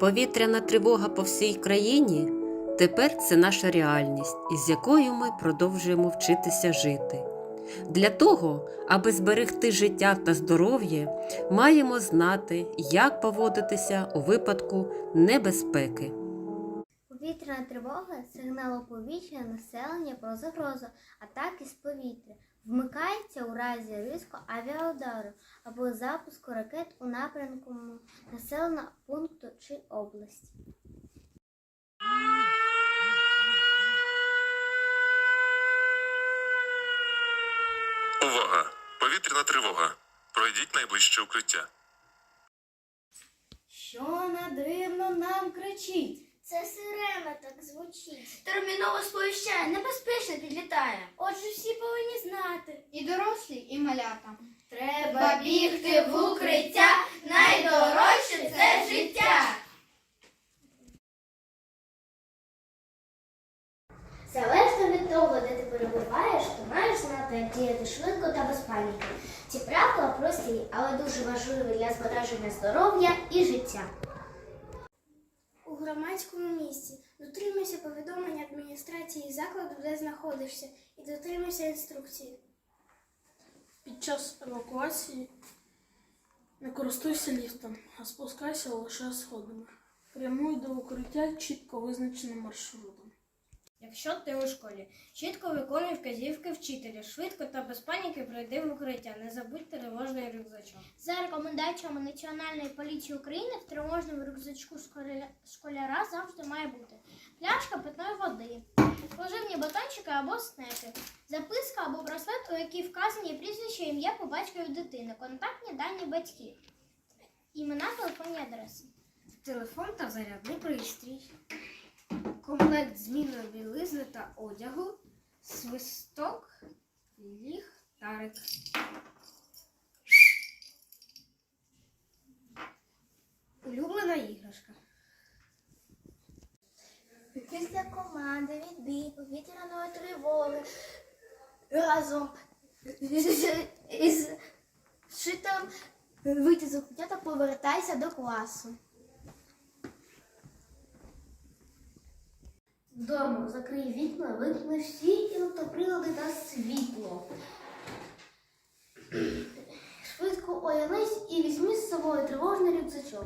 Повітряна тривога по всій країні тепер це наша реальність, із якою ми продовжуємо вчитися жити. Для того, аби зберегти життя та здоров'я, маємо знати, як поводитися у випадку небезпеки. Повітряна тривога сигнал оповіщення населення про загрозу атаки з повітря. Вмикається у разі ризику авіаудару або запуску ракет у напрямку населеного пункту чи області. Увага! Повітряна тривога. Пройдіть найближче укриття. Що надивно нам кричить? Це сирена так звучить. Терміново сповіщає, небезпечно підлітає. Отже, всі повинні знати. І дорослі, і малята. Треба бігти в укриття, найдорожче це життя. Залежно від того, де ти перебуваєш, ти маєш знати, як діяти швидко та без паніки. Ці правила прості, але дуже важливі для збереження здоров'я і життя. Громадському місці дотримуйся повідомлень адміністрації закладу, де знаходишся, і дотримуйся інструкції. Під час евакуації не користуйся ліфтом, а спускайся лише сходами. Прямуй до укриття чітко визначеним маршрутом. Якщо ти у школі, чітко виконуй вказівки вчителя, швидко та без паніки пройди в укриття. Не забудь тривожний рюкзачок. За рекомендаціями Національної поліції України в тривожному рюкзачку школяра завжди має бути пляшка питної води, поживні батончики або снеки, записка або браслет, у якій вказані прізвище, ім'я по батькові дитини, контактні дані батьків, імена, телефонні адреси. Телефон та зарядний пристрій. Комплект змінної білизни та одягу, свисток, ліхтарик. Улюблена іграшка. Після команди відбій повітряної тривоги разом із вчителем вийти з та повертайся до класу. Вдома закрий вікна, вимкни всі електроприлади та світло. Швидко оянись і візьми з собою тривожний рюкзачок.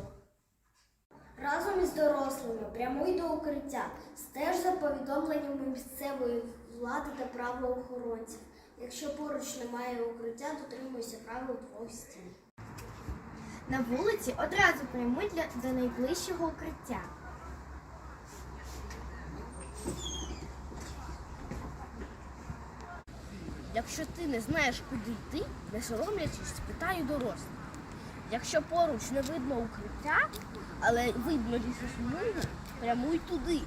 Разом із дорослими прямуй до укриття. Стеж за повідомленнями місцевої влади та правоохоронців. Якщо поруч немає укриття, дотримуйся правил двох стін. На вулиці одразу прямуй для, до найближчого укриття. Якщо ти не знаєш, куди йти, не соромлячись, спитай у дорослих. Якщо поруч не видно укриття, але видно лісосмугу, прямуй туди.